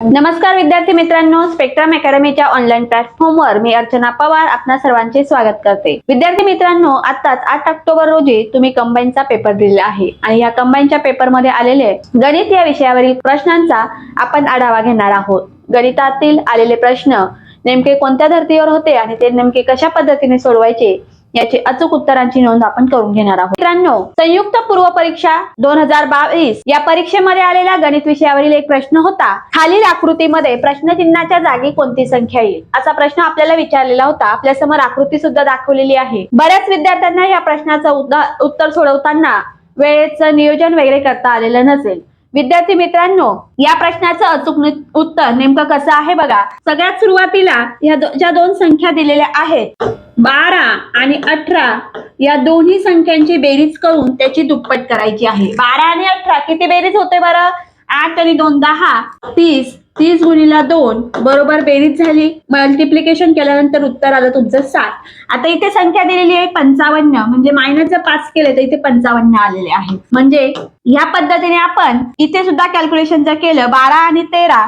नमस्कार विद्यार्थी मित्रांनो स्पेक्ट्रम अकॅडमीच्या ऑनलाईन प्लॅटफॉर्मवर मी अर्चना पवार आपणा सर्वांचे स्वागत करते. विद्यार्थी मित्रांनो आताच आठ ऑक्टोबर रोजी तुम्ही कंबाईनचा पेपर दिलेला आहे आणि या कंबाईनच्या पेपरमध्ये आलेले गणित या विषयावरील प्रश्नांचा आपण आढावा घेणार आहोत. गणितातील आलेले प्रश्न नेमके कोणत्या धर्तीवर होते आणि ते नेमके कशा पद्धतीने सोडवायचे याची अचूक उत्तरांची नोंद आपण करून घेणार आहोत. मित्रांनो संयुक्त पूर्व परीक्षा दोन हजार बावीस या परीक्षेमध्ये आलेला गणित विषयावरील एक प्रश्न होता. खालील आकृतीमध्ये प्रश्नचिन्हाच्या जागी कोणती संख्या येईल? असा प्रश्न आपल्याला विचारलेला होता. आपल्यासमोर आकृती सुद्धा दाखवलेली आहे. बऱ्याच विद्यार्थ्यांना या प्रश्नाचं उत्तर सोडवताना वेळेचं नियोजन वगैरे करता आलेलं नसेल. विद्यार्थी मित्रांनो या प्रश्नाचं अचूक उत्तर नेमकं कसं आहे बघा. सगळ्यात सुरुवातीला या दो- ज्या दोन संख्या दिलेल्या आहेत बारा आणि अठरा या दोन्ही संख्यांची बेरीज करून त्याची दुप्पट करायची आहे. बारा आणि अठरा किती बेरीज होते बरं? आठ आणि दोन दहा तीस तीस गुणीला दोन बरोबर बेरीज झाली. मल्टिप्लिकेशन केल्यानंतर उत्तर आलं तुमचं सात. आता इथे संख्या दिलेली आहे पंचावन्न म्हणजे मायनस जर पाच केले तर इथे पंचावन्न आलेले आहे. म्हणजे ह्या पद्धतीने आपण इथे सुद्धा कॅल्क्युलेशन जर केलं बारा आणि तेरा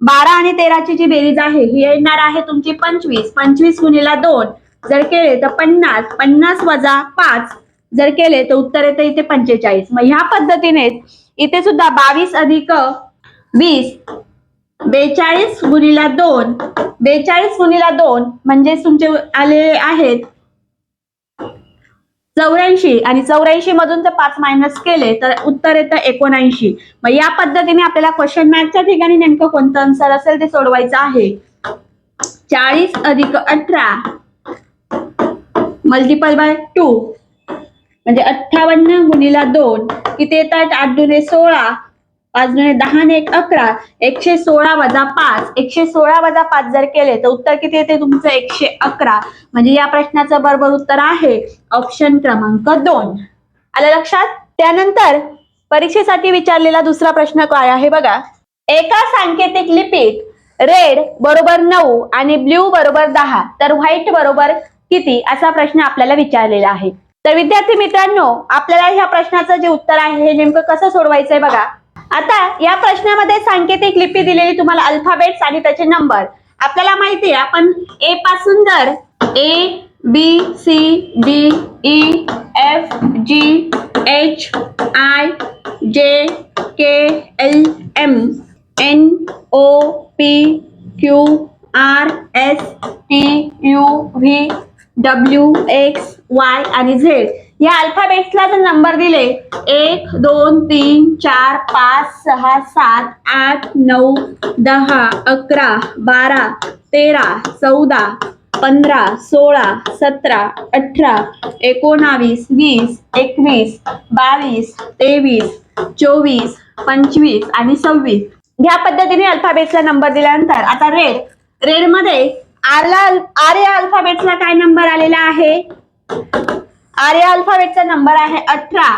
बारा आणि तेराची जी बेरीज आहे ही येणार आहे तुमची पंचवीस. पंचवीस गुणीला दोन जर केले तर पन्नास पन्नास वजा पाच जर केले तर उत्तर येतं इथे पंचेचाळीस. मग ह्या पद्धतीने इथे सुद्धा बावीस अधिक वीस बेचाळीस गुणिला दोन. बेचाळीस गुणिला दोन म्हणजे तुमचे आले आहेत चौऱ्याऐंशी. आणि चौऱ्याऐंशी मधून जर पाच मायनस केले तर उत्तर येतं एकोणऐंशी. मग या पद्धतीने आपल्याला क्वेश्चन मॅथच्या ठिकाणी नेमकं कोणतं आन्सर असेल ते सोडवायचं आहे. चाळीस अधिक अठरा मल्टिपल बाय टू म्हणजे अठ्ठावन्न गुणिला दोन. किती येतात? आठ दुने सोळा. पाच दुने दहा ने एक अकरा एकशे सोळा वजा पाच. एकशे सोळा वजा पाच जर केले तर उत्तर किती येते तुमचं? एकशे अकरा. म्हणजे या प्रश्नाचं बरोबर उत्तर आहे ऑप्शन क्रमांक दोन. आलं लक्षात? त्यानंतर परीक्षेसाठी विचारलेला दुसरा प्रश्न काय आहे बघा. एका सांकेतिक लिपीत रेड बरोबर नऊ आणि ब्ल्यू बरोबर दहा तर व्हाईट बरोबर किती? असा प्रश्न आपल्याला विचारलेला आहे. तर विद्यार्थी मित्रांनो आपल्याला ह्या प्रश्नाचं जे उत्तर आहे हे नेमकं कसं सोडवायचंय बघा. आता या प्रश्नामध्ये सांकेतिक लिपी दिलेली तुम्हाला अल्फाबेट्स आणि त्याचे नंबर. आपल्याला माहिती आहे आपण ए पासून जर A B C D E F G H I J K L M N O P Q R S T U V W X Y आणि झेड या अल्फाबेट्सला जर नंबर दिले. एक दोन तीन चार पाच सहा सात आठ नऊ दहा अकरा बारा तेरा चौदा पंधरा सोळा सतरा अठरा एकोणावीस वीस एकवीस बावीस तेवीस चोवीस पंचवीस आणि सव्वीस. ह्या पद्धतीने अल्फाबेट्सला नंबर दिल्यानंतर आता रेड रेडमध्ये आरला आर या अल्फाबेट्सला काय नंबर आलेला आहे? आर या अल्फाबेटचा नंबर आहे अठरा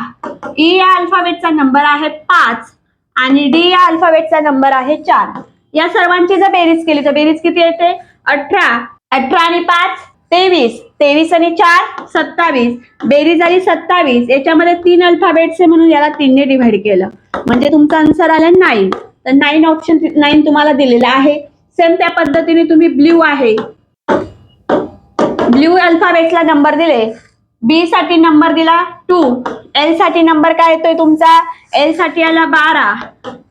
ई या अल्फाबेटचा नंबर आहे पाच आणि डी या अल्फाबेटचा नंबर आहे चार. या सर्वांची जर बेरीज केली तर बेरीज किती येते? अठरा. अठरा आणि पाच तेवीस. तेवीस आणि चार सत्तावीस. बेरीज आली सत्तावीस. याच्यामध्ये तीन अल्फाबेट्स आहे म्हणून याला तीनने डिव्हाइड केलं. म्हणजे तुमचा आन्सर आला नाईन तर नाईन ऑप्शन नाईन तुम्हाला दिलेला आहे. सेम त्या पद्धतीने तुम्ही ब्ल्यू आहे. ब्ल्यू अल्फाबेटला नंबर दिले. बी साठी नंबर दिला टू एलसाठी नंबर काय येतोय तुमचा? एलसाठी आला बारा.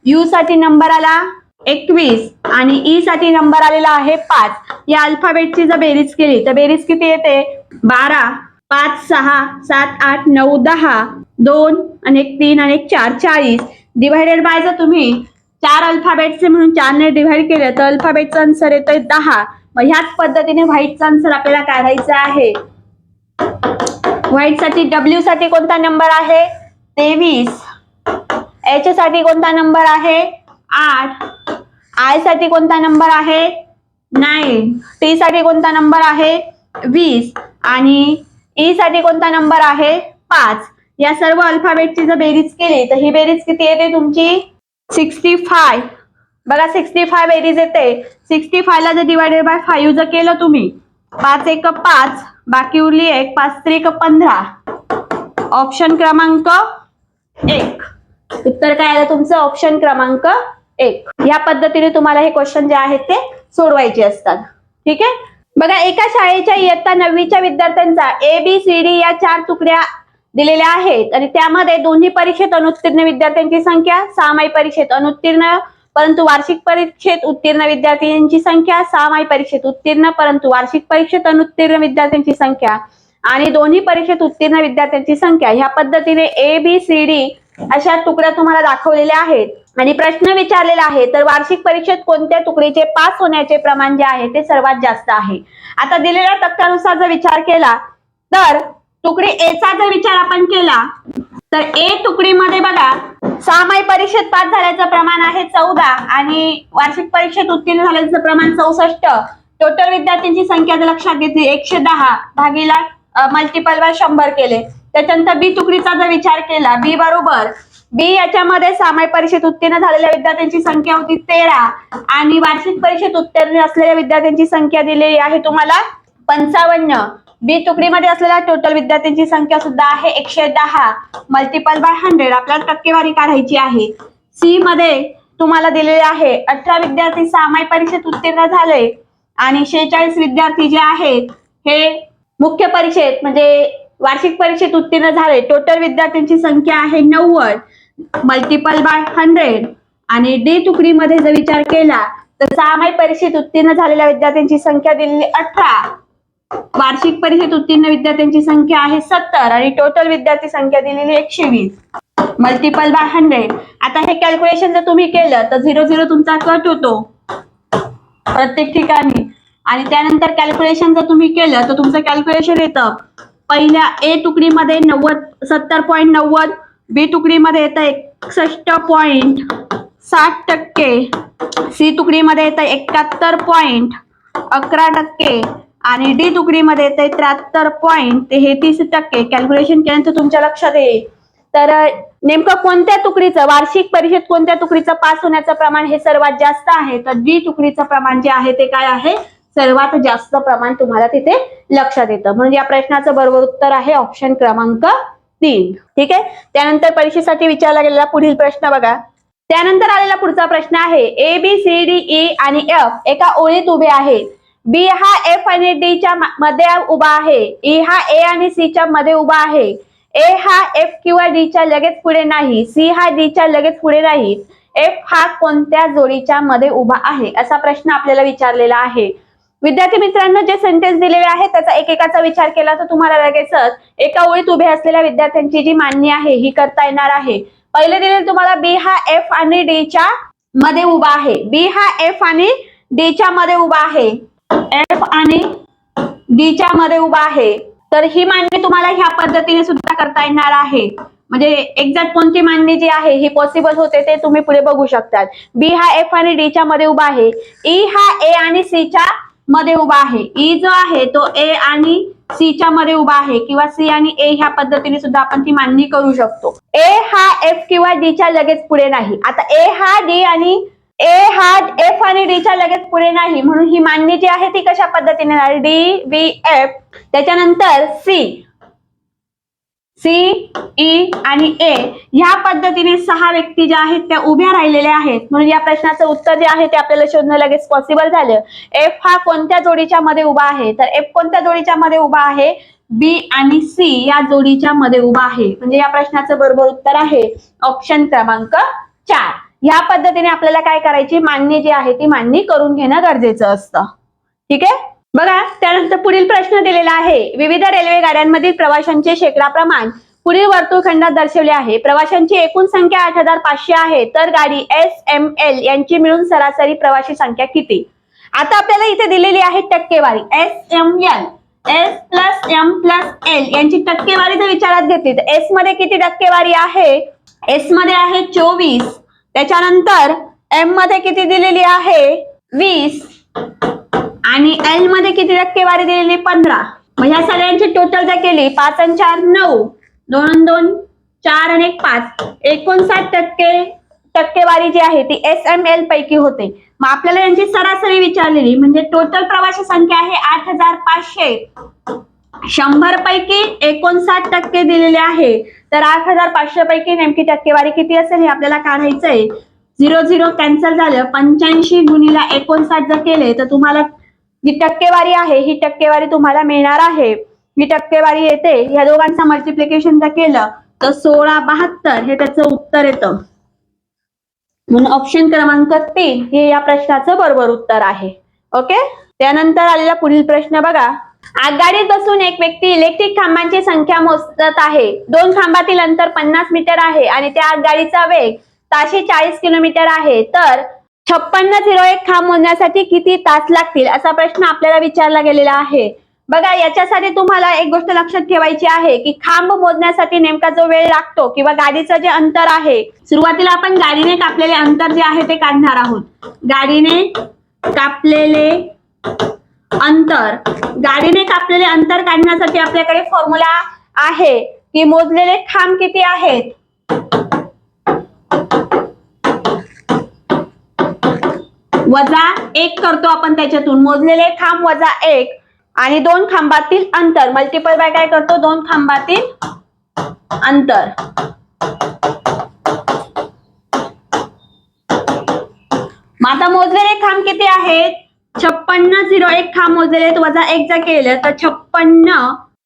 यू साठी नंबर आला एकवीस. आणि ई साठी नंबर आलेला आहे पाच. या अल्फाबेटची जर बेरीज केली तर बेरीज किती येते? बारा पाच सहा सात आठ नऊ दहा दोन आणि एक तीन आणि एक चार चाळीस. डिव्हायडेड बाय जर तुम्ही चार अल्फाबेटचे म्हणून चारने डिव्हाइड केलं तर अल्फाबेटचा आन्सर येतोय दहा. मग ह्याच पद्धतीने व्हाईटचा आन्सर आपल्याला काढायचा आहे. व्हाईटसाठी डब्ल्यू साठी कोणता नंबर आहे? तेवीस. एच साठी कोणता नंबर आहे? आठ. आयसाठी कोणता नंबर आहे? नाईन टी साठी कोणता नंबर आहे? वीस. आणि ई साठी कोणता नंबर आहे? पाच. या सर्व अल्फाबेटची जर बेरीज केली तर ही बेरीज किती येते तुमची? सिक्स्टी फाय बघा सिक्स्टी फाय बेरीज येते. सिक्स्टी फायला जर डिवायडेड बाय फाईव्ह जर केलं तुम्ही पाच एक पाच. बाकी उरली एक पाच त्रिक पंधरा. ऑप्शन क्रमांक एक. उत्तर काय आलं तुमचं? ऑप्शन क्रमांक एक. या पद्धतीने तुम्हाला हे क्वेश्चन जे आहेत ते सोडवायचे असतात. ठीक आहे? बघा एका शाळेच्या इयत्ता नववीच्या विद्यार्थ्यांचा ए बी सी डी या चार तुकड्या दिलेल्या आहेत. आणि त्यामध्ये दोन्ही परीक्षेत अनुत्तीर्ण विद्यार्थ्यांची संख्या सामाई परीक्षेत अनुत्तीर्ण परंतु वार्षिक परीक्षेत उत्तीर्ण विद्यार्थ्यांची संख्या सहामाही परीक्षेत उत्तीर्ण परंतु वार्षिक परीक्षेत अनुत्तीर्ण विद्यार्थ्यांची संख्या आणि दोन्ही परीक्षेत उत्तीर्ण विद्यार्थ्यांची संख्या ह्या पद्धतीने ए बी सी डी अशा तुकड्या तुम्हाला दाखवलेल्या आहेत. आणि प्रश्न विचारलेला आहे तर वार्षिक परीक्षेत कोणत्या तुकडीचे पास होण्याचे प्रमाण जे आहे ते सर्वात जास्त आहे. आता दिलेल्या तक्त्यानुसार जर विचार केला तर तुकडी ए चा जर विचार आपण केला तर ए तुकडीमध्ये बघा सामाई परीक्षेत पास झाल्याचं प्रमाण आहे चौदा आणि वार्षिक परीक्षेत उत्तीर्ण झाल्याचं प्रमाण चौसष्ट. टोटल विद्यार्थ्यांची संख्या जर लक्षात घेतली एकशे दहा भागीला मल्टिपल वर शंभर केले. त्याच्यानंतर बी तुकडीचा जर विचार केला बी बरोबर. बी याच्यामध्ये सामाय परीक्षेत उत्तीर्ण झालेल्या विद्यार्थ्यांची संख्या होती तेरा आणि वार्षिक परीक्षेत उत्तीर्ण असलेल्या विद्यार्थ्यांची संख्या दिलेली आहे तुम्हाला पंचावन्न. बी तुकडीमध्ये असलेल्या टोटल विद्यार्थ्यांची संख्या सुद्धा आहे एकशे दहा. मल्टिपल बाय हंड्रेड आपल्याला टक्केवारी काढायची आहे. सी मध्ये तुम्हाला दिलेले आहे अठरा विद्यार्थी सामाय परीक्षेत उत्तीर्ण झाले आणि शेहेचाळीस विद्यार्थी जे आहेत हे मुख्य परीक्षेत म्हणजे वार्षिक परीक्षेत उत्तीर्ण झाले. टोटल विद्यार्थ्यांची संख्या आहे नव्वद. मल्टिपल बाय हंड्रेड आणि डी तुकडीमध्ये जर विचार केला तर सहामाही परीक्षेत उत्तीर्ण झालेल्या विद्यार्थ्यांची संख्या दिलेली अठरा. वार्षिक परीक्षेत उत्तीर्ण विद्यार्थ्यांची संख्या आहे सत्तर आणि टोटल विद्यार्थी संख्या दिलेली एकशे वीस मल्टिपल बाय हंड्रेड आता हे कॅल्क्युलेशन जर तुम्ही केलं तर झिरो झिरो तुमचा कट होतो. प्रत्येक ठिकाणी. आणि त्यानंतर कॅल्क्युलेशन जर तुम्ही केलं तर तुमचं कॅल्क्युलेशन येतं. पहिल्या ए तुकडीमध्ये नव्वद सत्तर पॉईंट नव्वद बी तुकडीमध्ये येतं एकसष्ट पॉईंट साठ टक्के. सी तुकडीमध्ये येतं एकाहत्तर पॉईंट अकरा टक्के. आणि डी तुकडीमध्ये ते त्र्याहत्तर पॉईंट तेहतीस टक्के. कॅल्क्युलेशन केल्यानंतर तुमच्या लक्षात येईल. तर नेमकं कोणत्या तुकडीचं वार्षिक परीक्षेत कोणत्या तुकडीचं पास होण्याचं प्रमाण हे सर्वात जास्त आहे? तर डी तुकडीचं प्रमाण जे आहे ते काय आहे? सर्वात जास्त प्रमाण तुम्हाला तिथे लक्षात येतं. म्हणजे या प्रश्नाचं बरोबर उत्तर आहे ऑप्शन क्रमांक तीन. ठीक आहे? त्यानंतर परीक्षेसाठी विचारला गेलेला पुढील प्रश्न बघा. त्यानंतर आलेला पुढचा प्रश्न आहे A B C D E आणि एफ एका ओळीत उभे आहेत बी हा एफ आणि डी च्या म- मध्ये उभा आहे. ई हा ए आणि सी च्या मध्ये उभा आहे. ए हा एफ किंवा डी च्या लगेच पुढे नाही. सी हा डी च्या लगेच पुढे नाही. एफ हा कोणत्या जोडीच्या मध्ये उभा आहे? असा प्रश्न आपल्याला विचारलेला आहे. विद्यार्थी मित्रांनो जे सेंटेन्स दिलेले आहेत त्याचा एकेकाचा विचार केला तर तुम्हाला लगेचच एका ओळीत उभे असलेल्या विद्यार्थ्यांची जी मांडणी आहे ही करता येणार आहे. पहिले दिलेलं तुम्हाला बी हा एफ आणि डी च्या मध्ये उभा आहे. बी हा एफ आणि डी च्या मध्ये उभा आहे. एफ आणि डी च्या मध्ये उभा आहे. तर ही मांडणी तुम्हाला ह्या पद्धतीने सुद्धा करता येणार आहे. म्हणजे एक्झॅक्ट कोणती मांडणी जी आहे ही पॉसिबल होते ते तुम्ही पुढे बघू शकतात. बी हा एफ आणि डी च्या मध्ये उभा आहे. ई हा ए आणि सी च्या मध्ये उभा आहे. ई जो आहे तो ए आणि सी च्या मध्ये उभा आहे. किंवा सी आणि ए ह्या पद्धतीने सुद्धा आपण ती मांडणी करू शकतो. ए हा एफ किंवा डी च्या लगेच पुढे नाही. आता ए हा डी आणि ए हा एफ आणि डी च्या लगेच पुढे नाही. म्हणून ही मांडणी जी आहे ती कशा पद्धतीने डी बी एफ त्याच्यानंतर सी सी ई आणि ए ह्या पद्धतीने सहा व्यक्ती ज्या आहेत त्या उभ्या राहिलेल्या आहेत. म्हणून या प्रश्नाचं उत्तर जे आहे ते आपल्याला शोधणं लगेच पॉसिबल झालं. एफ हा कोणत्या जोडीच्या मध्ये उभा आहे? तर एफ कोणत्या जोडीच्या मध्ये उभा आहे? बी आणि सी या जोडीच्या मध्ये उभा आहे. म्हणजे या प्रश्नाचं बरोबर उत्तर आहे ऑप्शन क्रमांक चार. ह्या पद्धतीने आपल्याला काय करायची? मांडणी जी आहे ती मांडणी करून घेणं गरजेचं असतं. ठीक आहे? बघा त्यानंतर पुढील प्रश्न दिलेला आहे. विविध रेल्वे गाड्यांमधील प्रवाशांचे शेकडा प्रमाण पुढील वर्तुळखंडात दर्शवले आहे. प्रवाशांची एकूण संख्या आठ हजार पाचशे आहे. तर गाडी एस एम एल यांची मिळून सरासरी प्रवासी संख्या किती? आता आपल्याला इथे दिलेली आहे टक्केवारी. S M L S plus M plus L यांची टक्केवारी जर विचारात घेतली तर एसमध्ये किती टक्केवारी आहे? एसमध्ये आहे चोवीस. त्याच्यानंतर एममध्ये किती दिलेली आहे? वीस. आणि एलमध्ये किती टक्केवारी दिलेली पंधरा. मग ह्या सगळ्यांची टोटल जर केली पाच आणि चार नऊ. दोन दोन चार आणि एक पाच. एकोणसाठ टक्के टक्केवारी जी आहे ती एस एम एल पैकी होते. मग आपल्याला यांची सरासरी विचारलेली म्हणजे टोटल प्रवासी संख्या आहे आठ हजार पाचशे. शंभर पैकी एकोणसाठ टक्के दिलेले आहे. तर आठ हजार पाचशे पैकी नेमकी टक्केवारी किती असेल हे आपल्याला काढायचं आहे झिरो झिरो कॅन्सल झालं पंच्याऐंशी गुणीला एकोणसाठ जर केले तर तुम्हाला जी टक्केवारी आहे ही टक्केवारी तुम्हाला मिळणार आहे. ही टक्केवारी येते या दोघांचं मल्टिप्लिकेशन जर केलं तर सोळा बहात्तर हे त्याचं उत्तर येतं. म्हणून ऑप्शन क्रमांक तीन हे या प्रश्नाचं बरोबर उत्तर आहे. ओके त्यानंतर आलेला पुढील प्रश्न बघा. आगगाडीत बसून एक व्यक्ती इलेक्ट्रिक खांबांची संख्या मोजत आहे. दोन खांबातील अंतर पन्नास मीटर आहे आणि त्या आगगाडीचा वेग ताशी चाळीस किलोमीटर आहे. तर छप्पन्न झिरो एक खांब मोजण्यासाठी किती तास लागतील असा प्रश्न आपल्याला विचारला गेलेला आहे. बघा याच्यासाठी तुम्हाला एक गोष्ट लक्षात ठेवायची आहे की खांब मोजण्यासाठी नेमका जो वेळ लागतो किंवा गाडीचं जे अंतर आहे सुरुवातीला आपण गाडीने कापलेले अंतर जे आहे ते काढणार आहोत. गाडीने कापलेले अंतर. गाडीने कापलेले अंतर काढण्यासाठी आपल्याकडे फॉर्म्युला आहे. की मोजलेले खांब किती आहेत? वजा एक करतो आपण त्याच्यातून. मोजलेले खांब वजा एक. आणि दोन खांबातील अंतर. मल्टिपल बाय काय करतो? दोन खांबातील अंतर. मग आता मोजलेले खांब किती आहेत? छप्पन्न झिरो एक खांब मोजलेले वजा एक जर केलं तर छप्पन्न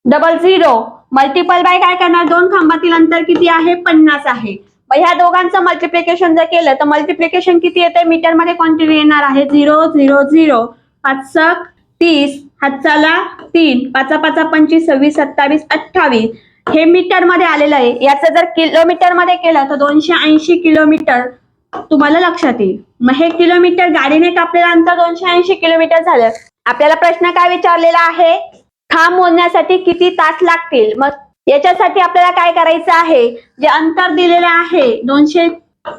डबल झिरो मल्टिपल बाय काय करणार? दोन खांबातील अंतर किती आहे? पन्नास आहे. मग ह्या दोघांचं मल्टिप्लिकेशन जर केलं तर मल्टिप्लिकेशन किती येते मीटरमध्ये क्वांटिटी येणार आहे. झिरो झिरो झिरो पाच सक तीस. हातचाला तीन. पाचा पाचा पंचवीस सव्वीस सत्तावीस अठ्ठावीस. हे मीटरमध्ये आलेलं आहे. याचं जर किलोमीटरमध्ये केलं तर दोनशे ऐंशी किलोमीटर तुम्हाला लक्षात येईल. मग हे किलोमीटर गाडीने कापलेलं अंतर दोनशे ऐंशी किलोमीटर झालं. आपल्याला प्रश्न काय विचारलेला आहे? खांब मोजण्यासाठी किती तास लागतील? मग याच्यासाठी आपल्याला काय करायचं आहे? जे अंतर दिलेलं आहे दोनशे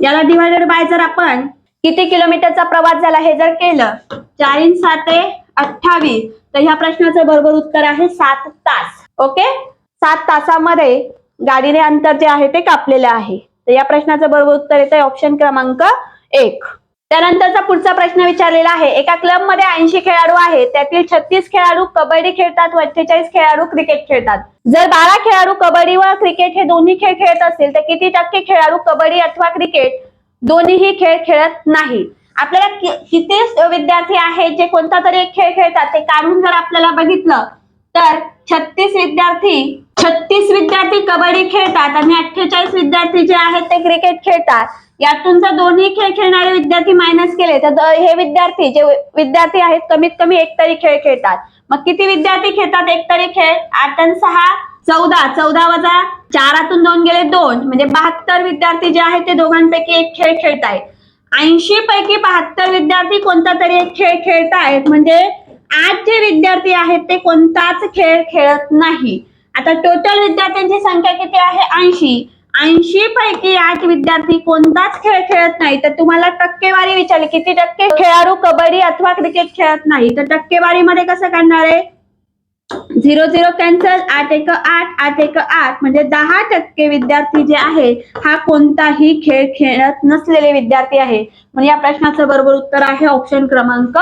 याला डिवायडेड बाय जर आपण किती किलोमीटरचा प्रवास झाला हे जर केलं चाळीन साते अठ्ठावीस. तर ह्या प्रश्नाचं बरोबर उत्तर आहे सात तास. ओके? सात तासामध्ये गाडीने अंतर जे आहे ते कापलेलं आहे. तर या प्रश्नाचं बरोबर उत्तर येतं ऑप्शन क्रमांक एक. त्यानंतरचा पुढचा प्रश्न विचारलेला आहे. एका क्लबमध्ये ऐंशी खेळाडू आहेत. त्यातील छत्तीस खेळाडू कबड्डी खेळतात व अठ्ठेचाळीस खेळाडू क्रिकेट खेळतात. जर बारा खेळाडू कबड्डी व क्रिकेट हे दोन्ही खेळ खेळत असतील तर किती टक्के खेळाडू कबड्डी अथवा क्रिकेट दोन्हीही खेळ खेळत नाही? आपल्याला किती विद्यार्थी आहेत जे कोणता तरी एक खेळ खेळतात ते काढून जर आपल्याला बघितलं तर छत्तीस विद्यार्थी छत्तीस विद्यार्थी कबड्डी खेळतात आणि अठ्ठेचाळीस विद्यार्थी जे आहेत ते क्रिकेट खेळतात. यातून जर दोन्ही खेळ खेळणारे विद्यार्थी मायनस केले तर हे विद्यार्थी जे विद्यार्थी आहेत कमीत कमी एक तरी खेळ खेळतात. मग किती विद्यार्थी खेळतात एक तरी खेळ? आठ आणि सहा? चौदा. चौदा वजा चारातून दोन गेले दोन. म्हणजे बहात्तर विद्यार्थी जे आहेत ते दोघांपैकी एक खेळ खेळतायत. ऐंशी पैकी बहात्तर विद्यार्थी कोणता तरी एक खेळ खेळतायत. म्हणजे आठ जे विद्यार्थी आहेत ते कोणताच खेळ खेळत नाही. आता टोटल विद्यार्थ्यांची संख्या किती आहे? ऐंशी. ऐंशी पैकी आठ विद्यार्थी कोणताच खेळ खेळत नाही. तर तुम्हाला टक्केवारी विचारली किती टक्के खेळाडू कबड्डी अथवा क्रिकेट खेळत नाही? तर टक्केवारीमध्ये कसं करणार आहे? झिरो झिरो कॅन्सल आठ एक आठ आठ एक आठ. म्हणजे दहा टक्के विद्यार्थी जे आहे हा कोणताही खेळ खेळत नसलेले विद्यार्थी आहे. म्हणजे या प्रश्नाचं बरोबर उत्तर आहे ऑप्शन क्रमांक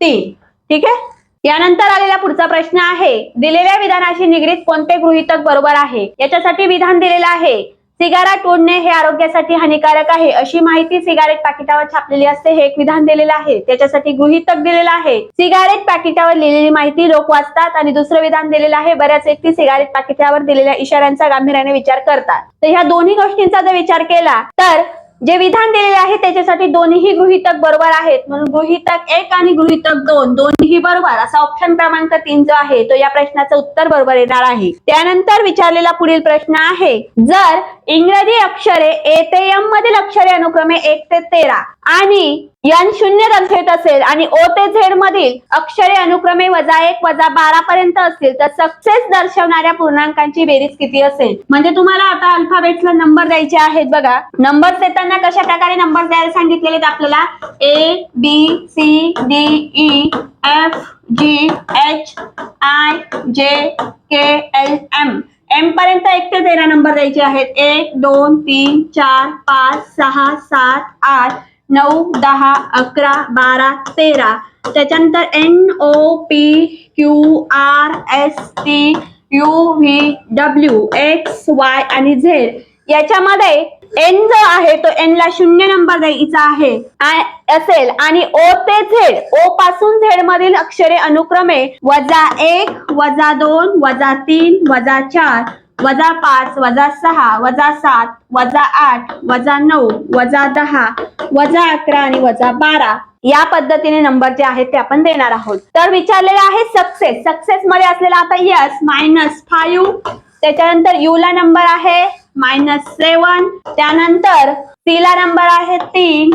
तीन. ठीक आहे? यानंतर आलेला पुढचा प्रश्न आहे दिलेल्या विधानाशी निगडीत कोणते गृहीतक बरोबर आहे? याच्यासाठी विधान दिलेलं आहे सिगारा ओढणे हे आरोग्यासाठी हानिकारक आहे अशी माहिती सिगारेट पाकिटावर छापलेली असते हे एक विधान दिलेलं आहे. त्याच्यासाठी गृहितक दिलेलं आहे. सिगारेट पाकिटावर लिहिलेली माहिती लोक वाचतात आणि दुसरं विधान दिलेलं आहे बऱ्याच व्यक्ती सिगारेट पाकिटावर दिलेल्या इशाऱ्यांचा गांभीर्याने विचार करतात. तर ह्या दोन्ही गोष्टींचा जर विचार केला तर जे विधान दिलेले आहे त्याच्यासाठी दोन्ही गृहीतक बरोबर आहेत. म्हणून गृहीतक एक आणि गृहीतक दोन दोन्ही बरोबर. असा ऑप्शन क्रमांक तीन जो आहे तो या प्रश्नाचं उत्तर बरोबर येणार आहे. त्यानंतर विचारलेला पुढील प्रश्न आहे जर इंग्रजी अक्षरे ए ते एम मधील अक्षरे अनुक्रमे एक ते तेरा आणि यन शून्य दर्शवित असेल आणि ओ ते झेड मधील अक्षरे अनुक्रमे वजा एक वजा बारा पर्यंत असतील तर सक्सेस दर्शवणाऱ्या पूर्णांकांची बेरीज किती असेल? म्हणजे तुम्हाला आता अल्फाबेटला नंबर द्यायचे आहेत बघा. नंबर देताना कशा प्रकारे नंबर द्यायला सांगितलेले आपल्याला? A B C D E F G H I J K L M M पर्यंत एक ते तेरा नंबर द्यायचे आहेत. एक दोन तीन चार पाच सहा सात आठ नऊ दहा अकरा बारा तेरा. त्याच्यानंतर N O P Q R S T U V W X Y आणि झेड याच्यामध्ये एन जो आहे तो एन ला शून्य नंबर द्यायचा आहे. असेल. आणि ओ ते झेड ओ पासून झेड मधील अक्षरे अनुक्रमे वजा एक वजा दोन वजा तीन वजा चार. वजा पाच वजा सहा वजा सात वजा आठ वजा नऊ वजा दहा वजा अकरा आणि वजा बारा. या पद्धतीने नंबर जे आहेत ते आपण देणार आहोत. तर विचारलेलं आहे सक्सेस सक्सेस मध्ये असलेला आता यस मायनस फाईव्ह त्याच्यानंतर यू ला नंबर आहे मायनस सेवन त्यानंतर सी ला नंबर आहे तीन.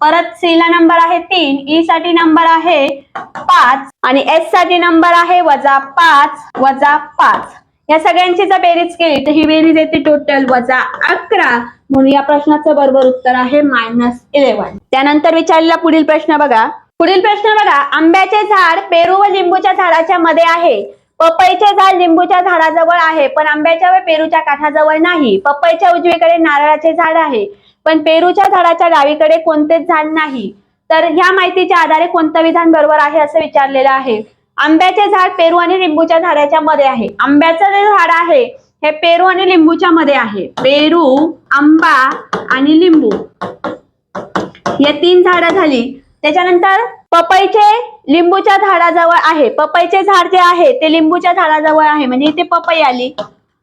परत सी ला नंबर आहे तीन. ई साठी नंबर आहे पाच. आणि एससाठी नंबर आहे वजा पाच वजा पाच. या सगळ्यांची जर बेरीज केली तर ही बेरीज येते टोटल वजा अकरा. म्हणून या प्रश्नाचं बरोबर उत्तर आहे मायनस इलेव्हन त्यानंतर विचारलेला पुढील प्रश्न बघा. पुढील प्रश्न बघा आंब्याचे झाड पेरू व लिंबूच्या झाडाच्या मध्ये आहे. पपईचे झाड लिंबूच्या झाडाजवळ आहे पण आंब्याच्या व पेरूच्या काठाजवळ नाही. पपईच्या उजवीकडे नारळाचे झाड आहे पण पेरूच्या झाडाच्या डावीकडे कोणतेच झाड नाही. तर ह्या माहितीच्या आधारे कोणतं विधान बरोबर आहे असं विचारलेलं आहे. आंब्याचे झाड पेरू आणि लिंबूच्या झाडाच्या मध्ये आहे. आंब्याचं जे झाड आहे हे पेरू आणि लिंबूच्या मध्ये आहे. पेरू आंबा आणि लिंबू. या तीन झाडं झाली. त्याच्यानंतर पपईचे लिंबूच्या झाडाजवळ आहे. पपईचे झाड जे आहे ते लिंबूच्या झाडाजवळ आहे. म्हणजे इथे पपई आली.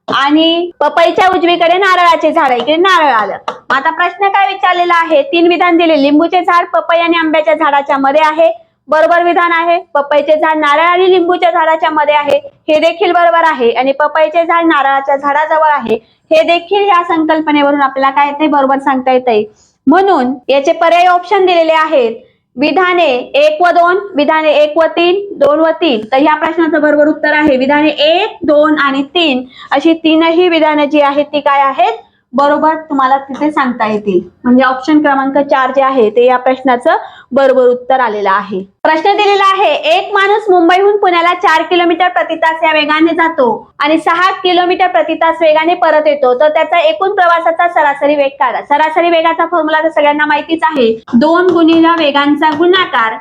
आणि पपईच्या उजवीकडे नारळाचे झाड आहे. इकडे नारळ आलं. आता प्रश्न काय विचारलेला आहे? तीन विधान दिले. लिंबूचे झाड पपई आणि आंब्याच्या झाडाच्या मध्ये आहे. बरोबर विधान आहे. पपईचे झाड नारळ आणि लिंबूच्या झाडाच्या मध्ये आहे. हे देखील बरोबर आहे. आणि पपईचे झाड नारळाच्या झाडाजवळ आहे. हे देखील या संकल्पनेवरून आपल्याला काय येते बरोबर सांगता येते म्हणून याचे पर्याय ऑप्शन दिलेले आहेत. विधाने एक व दोन विधाने एक व तीन दोन व तीन. तर ह्या प्रश्नाचं बरोबर उत्तर आहे. विधाने एक दोन आणि तीन. अशी तीनही विधानं जी आहेत ती काय आहेत? बरोबर तुम्हाला तिथे सांगता येतील. म्हणजे ऑप्शन क्रमांक चार जे आहे ते या प्रश्नाचं बरोबर उत्तर आलेलं आहे. प्रश्न दिलेला आहे एक माणूस मुंबईहून पुण्याला चार किलोमीटर प्रति तास या वेगाने जातो आणि सहा किलोमीटर प्रति तास वेगाने परत येतो. तर त्याचा एकूण प्रवासाचा सरासरी वेग काढा सरासरी वेगाचा फॉर्म्युला तर सगळ्यांना माहितीच आहे. दोन गुणिला वेगांचा गुणाकार.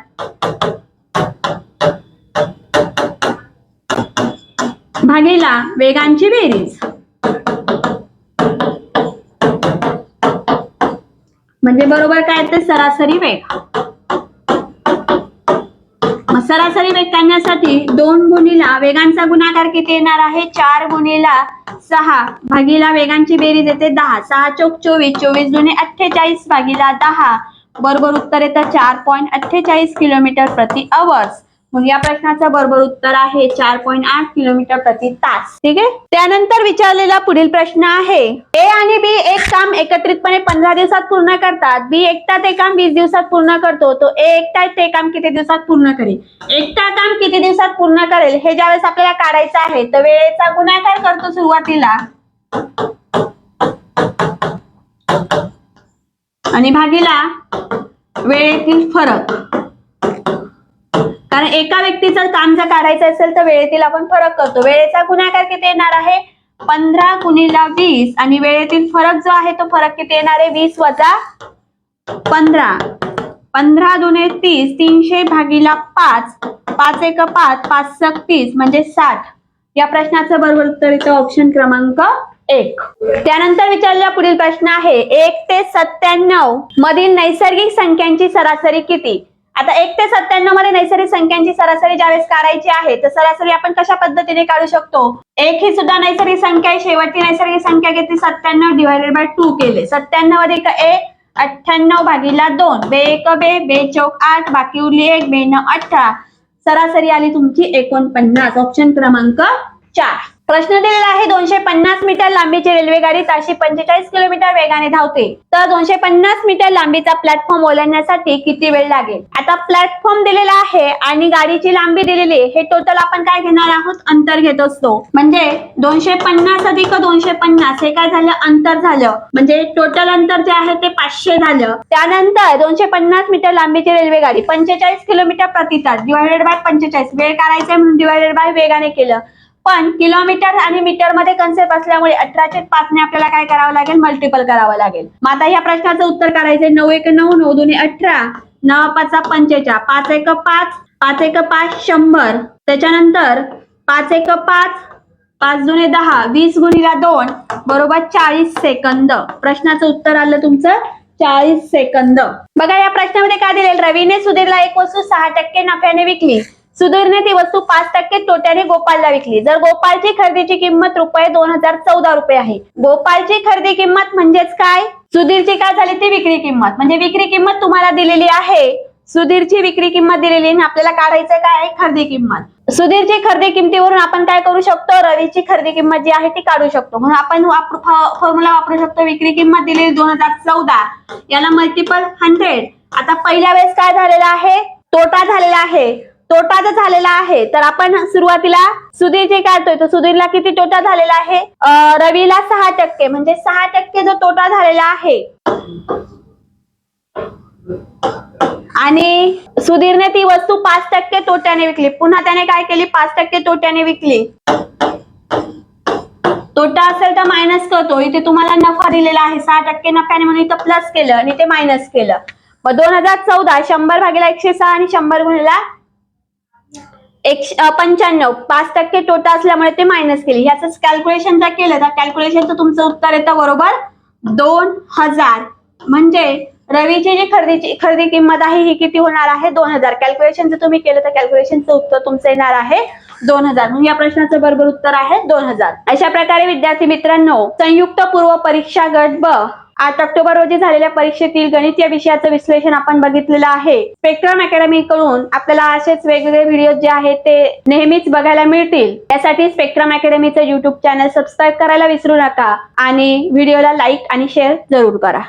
भागेला वेगांची बेरीज. म्हणजे बरोबर काय ते सरासरी वेग. सरासरी वेग काढण्यासाठी दोन गुणीला वेगांचा गुणाकार किती येणार आहे? चार गुणीला सहा भागीला वेगांची बेरीज येते दहा. सहा चौक चोवीस चोवीस गुणे अठ्ठेचाळीस भागीला दहा. बरोबर उत्तर येतं चार पॉईंट अठ्ठेचाळीस किलोमीटर प्रति अवर्स. मग या प्रश्नाचं बरोबर उत्तर आहे चार पॉईंट आठ किलोमीटर प्रति तास. ठीक आहे? त्यानंतर विचारलेला पुढील प्रश्न आहे ए आणि बी एक काम एकत्रितपणे पंधरा दिवसात पूर्ण करतात. बी एकटा ते काम वीस दिवसात पूर्ण करतो. तो ए एकटा ते काम किती दिवसात पूर्ण करेल? एकटा काम किती दिवसात पूर्ण करेल? हे ज्यावेळेस आपल्याला काढायचं आहे तर वेळेचा गुणाकार करतो सुरुवातीला. आणि भागीला वेळेतील फरक. कारण एका व्यक्तीचं काम जर काढायचं असेल तर वेळेतील आपण फरक करतो. वेळेचा गुणाकार किती येणार आहे? पंधरा गुणीला वीस आणि वेळेतील फरक जो आहे तो फरक किती येणार आहे? वीस वजा पंधरा. पंधरा दोन तीस तीनशे भागीला पाच. पाच एक पाच पाच सक तीस म्हणजे साठ. या प्रश्नाचं बरोबर उत्तर येतं ऑप्शन क्रमांक एक. त्यानंतर विचारलेला पुढील प्रश्न आहे एक ते सत्त्याण्णव मधील नैसर्गिक संख्यांची सरासरी किती? आता एक ते सत्त्याण्णवमध्ये नैसर्गिक संख्यांची सरासरी ज्यावेळेस काढायची आहे तर सरासरी आपण कशा पद्धतीने काढू शकतो? एक ही सुद्धा नैसर्गिक संख्या आहे शेवटची नैसर्गिक संख्या घेतली सत्त्याण्णव डिवायडेड बाय टू केले. सत्त्याण्णव अधिक एक अठ्ठ्याण्णव भागीला दोन. बे एक बे बे चौक आठ बाकी उरली एक बे नऊ अठरा. सरासरी आली तुमची एकोणपन्नास. ऑप्शन क्रमांक चार. प्रश्न दिलेला आहे दोनशे पन्नास मीटर लांबीची रेल्वेगाडी ताशी पंचेचाळीस किलोमीटर वेगाने धावते. तर दोनशे पन्नास मीटर लांबीचा प्लॅटफॉर्म ओलांडण्यासाठी किती वेळ लागेल? आता प्लॅटफॉर्म दिलेला आहे आणि गाडीची लांबी दिलेली आहे हे टोटल आपण काय घेणार आहोत? अंतर घेत असतो. म्हणजे दोनशे पन्नास अधिक दोनशे पन्नास हे काय झालं? अंतर झालं. म्हणजे टोटल अंतर जे आहे ते पाचशे झालं. त्यानंतर दोनशे पन्नास मीटर लांबीची रेल्वेगाडी पंचेचाळीस किलोमीटर प्रति तास डिवायडेड बाय पंचेचाळीस वेळ काढायचा म्हणून डिवायडेड बाय वेगाने केलं. पण किलोमीटर आणि मीटरमध्ये कन्सेप्ट असल्यामुळे अठराशे पाच ने आपल्याला काय करावं लागेल? मल्टिपल करावं लागेल. मग आता या प्रश्नाचं उत्तर करायचंय नऊ एक नऊ नऊ दोन्ही अठरा. नऊ पाचा पंचेचाळ पाच एक पाच पाच एक पाच शंभर. त्याच्यानंतर पाच एक पाच पाच जुने दहा वीस गुणिला दोन बरोबर चाळीस सेकंद. प्रश्नाचं उत्तर आलं तुमचं चाळीस सेकंद. बघा या प्रश्नामध्ये काय दिलेलं? रवीने सुधीरला एक वस्तू सहा टक्के नफ्याने विकली. सुधीरने ती वस्तू पाच टक्के तोट्याने गोपालला विकली. जर गोपालची खरेदीची किंमत रुपये दोन हजार चौदा रुपये आहे. गोपालची खरेदी किंमत म्हणजेच काय? सुधीरची काय झाली ती विक्री किंमत? म्हणजे विक्री किंमत तुम्हाला दिलेली आहे. सुधीरची विक्री किंमत दिलेली आणि आपल्याला काढायचं काय आहे? खरेदी किंमत. सुधीरची खरेदी किमतीवरून आपण काय करू शकतो? रवीची खरेदी किंमत जी आहे ती काढू शकतो. म्हणून आपण फॉर्म्युला वापरू शकतो. विक्री किंमत दिलेली दोन हजार चौदा. याला मल्टिपल हंड्रेड आता पहिल्या वेळेस काय झालेलं आहे? तोटा झालेला आहे. तोटा जर झालेला आहे. तर आपण सुरुवातीला सुधीरचे काढतोय तर सुधीरला किती तोटा झालेला आहे? रवीला सहा टक्के. म्हणजे सहा टक्के जो तोटा झालेला आहे. आणि सुधीरने ती वस्तू पाच टक्के तोट्याने विकली. पुन्हा त्याने काय केली? पाच टक्के तोट्याने विकली. तोटा असेल तर मायनस करतो. इथे तुम्हाला नफा दिलेला आहे. सहा टक्के नफ्याने म्हणून इथं प्लस केलं आणि ते मायनस केलं. मग दोन हजार चौदा शंभर भागीला एकशे सहा आणि शंभर गुणिला एकशे पंच्याण्णव. पाच टक्के तोटा असल्यामुळे ते मायनस केली. ह्याच कॅल्क्युलेशन जर केलं तर कॅल्क्युलेशनचं तुमचं उत्तर येतं बरोबर दोन हजार. म्हणजे रवीची जी खरेदीची खरेदी किंमत आहे ही किती होणार आहे? दोन हजार. कॅल्क्युलेशन जर तुम्ही केलं तर कॅल्क्युलेशनचं उत्तर तुमचं येणार आहे दोन हजार. म्हणून या प्रश्नाचं बरोबर उत्तर आहे दोन हजार. अशा प्रकारे विद्यार्थी मित्रांनो संयुक्त पूर्व परीक्षा गट ब आठ ऑक्टोबर रोजी झालेल्या परीक्षेतील गणित या विषयाचं विश्लेषण आपण बघितलेलं आहे. स्पेक्ट्रम अकॅडमी कडून आपल्याला असेच वेगवेगळे व्हिडिओ जे आहेत ते नेहमीच बघायला मिळतील. त्यासाठी स्पेक्ट्रम अकॅडमीचं युट्यूब चॅनल सबस्क्राईब करायला विसरू नका आणि व्हिडिओला लाईक आणि शेअर जरूर करा.